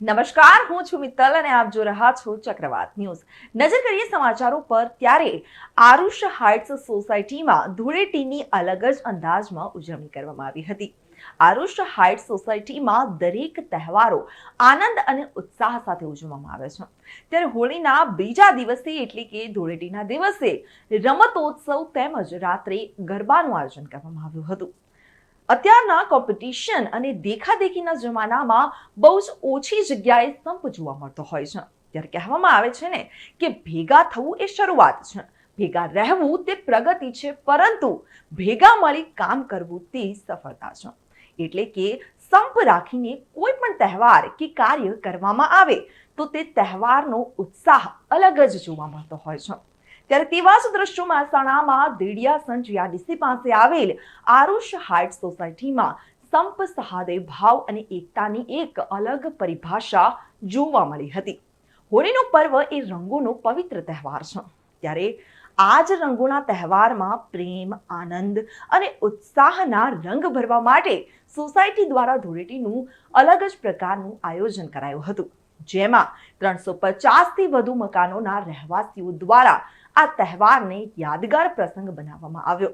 નમસ્કાર, હું છું મિત્તલ અને આપ જો રહ્યા છો ચક્રવાત ન્યૂઝ. નજર કરીએ સમાચારો પર, ત્યારે આરુષ હાઇટ્સ સોસાયટીમાં ધૂળેટીની અલગ જ અંદાજમાં ઉજવણી કરવામાં આવી હતી. આરુષ હાઇટ્સ સોસાયટીમાં દરેક તહેવારો આનંદ અને ઉત્સાહ સાથે ઉજવવામાં આવે છે. ત્યારે હોળીના બીજા દિવસે એટલે કે ધૂળેટીના દિવસે રમતોત્સવ તેમજ રાત્રે ગરબાનું આયોજન કરવામાં આવ્યું હતું. અત્યારના કોમ્પિટિશન અને દેખાદેખીના જમાનામાં બહુ જ ઓછી જગ્યાએ સંપ જોવા મળતો હોય છે. ત્યારે કહેવામાં આવે છે ને કે ભેગા થવું એ શરૂઆત છે. ભેગા રહેવું તે પ્રગતિ છે, પરંતુ ભેગા મળી કામ કરવું તે સફળતા છે. એટલે કે સંપ રાખીને કોઈ પણ તહેવાર કે કાર્ય કરવામાં આવે, તો તે તહેવારનો ઉત્સાહ અલગ જ જોવા મળતો હોય છે. ત્યારે તેવા જ દ્રશ્યો મહેસાણામાં સંજ યાદીસી પાસે આવેલ આરુષ હાઇટ સોસાયટીમાં સંપ સહાદેવ ભાવ અને એકતાની એક અલગ પરિભાષા જોવા મળી હતી. હોળીનું પર્વ એ રંગોનો પવિત્ર તહેવાર છે. ત્યારે આ જ રંગોના તહેવારમાં પ્રેમ, આનંદ અને ઉત્સાહના રંગ ભરવા માટે સોસાયટી દ્વારા ધૂળેટીનું અલગ જ પ્રકારનું આયોજન કરાયું હતું. જેમાં ત્રણસો પચાસથી વધુ મકાનોના રહેવાસીઓ દ્વારા આ તહેવારને યાદગાર પ્રસંગ બનાવવામાં આવ્યો.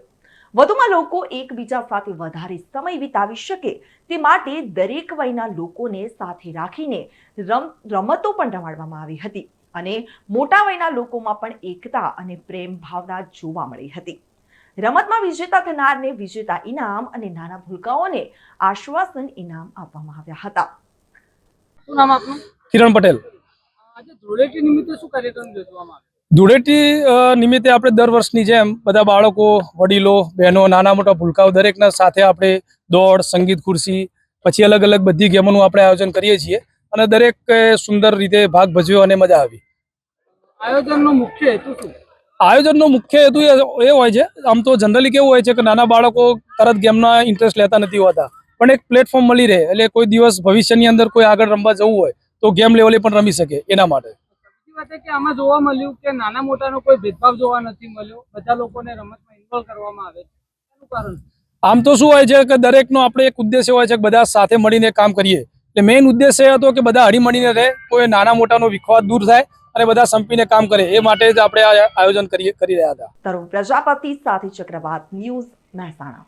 વધુમાં લોકો એકબીજા સાથે વધારે સમય વિતાવી શકે તે માટે દરેક વયના લોકોને સાથે રાખીને રમ, રમતો પણ રમાડવામાં આવી હતી અને મોટા વયના લોકોમાં પણ એકતા અને પ્રેમ ભાવના જોવા મળી હતી. રમતમાં વિજેતા થનારને વિજેતા ઇનામ અને નાના ભૂલકાઓને આશ્વાસન ઇનામ આપવામાં આવ્યા હતા. નામ આપનું? કિરણ પટેલ. ધૂળેટી નિમિત્તે આપણે દર વર્ષની જેમ બધા બાળકો વડીલો બહેનો નાના મોટા ભૂલકાઓ દરેકના સાથે આપણે દોડ સંગીત ખુરશી પછી અલગ અલગ બધી ગેમોનું આપણે આયોજન કરીએ છીએ અને દરેક સુંદર રીતે ભાગ ભજવ્યો અને મજા આવી. આયોજનનો મુખ્ય હેતુ શું? આયોજનનો મુખ્ય હેતુ એ એ હોય છે આમ તો જનરલી કેવું હોય છે કે નાના બાળકો તરત ગેમના ઇન્ટરેસ્ટ લેતા નથી હોતા. પણ એક પ્લેટફોર્મ મળી રહે એટલે કોઈ દિવસ ભવિષ્યની અંદર કોઈ આગળ રમવા જવું હોય તો ગેમ લેવલે પણ રમી શકે એના માટે. બીજી વાત એ કે આમાં જોવા મળ્યું કે નાના મોટાનો કોઈ ભેદભાવ જોવા નથી મળ્યો. બધા લોકોને રમતમાં ઇન્વોલ્વ કરવામાં આવે છે. કારણ આમ તો શું હોય છે કે દરેકનો આપણે એક ઉદ્દેશ્ય હોય છે કે બધા સાથે મળીને કામ કરીએ. એટલે મેઇન ઉદ્દેશ્ય એ હતો કે બધા હળી મળીને રહે કોઈ નાના મોટાનો વિખવાદ દૂર થાય અને બધા સંપીને કામ કરે. એ માટે જ આપણે આ આયોજન કરી રહ્યા હતા. તરુણ પ્રજાપતિ સાથે ચક્રવાત ન્યૂઝ મહેસાણા.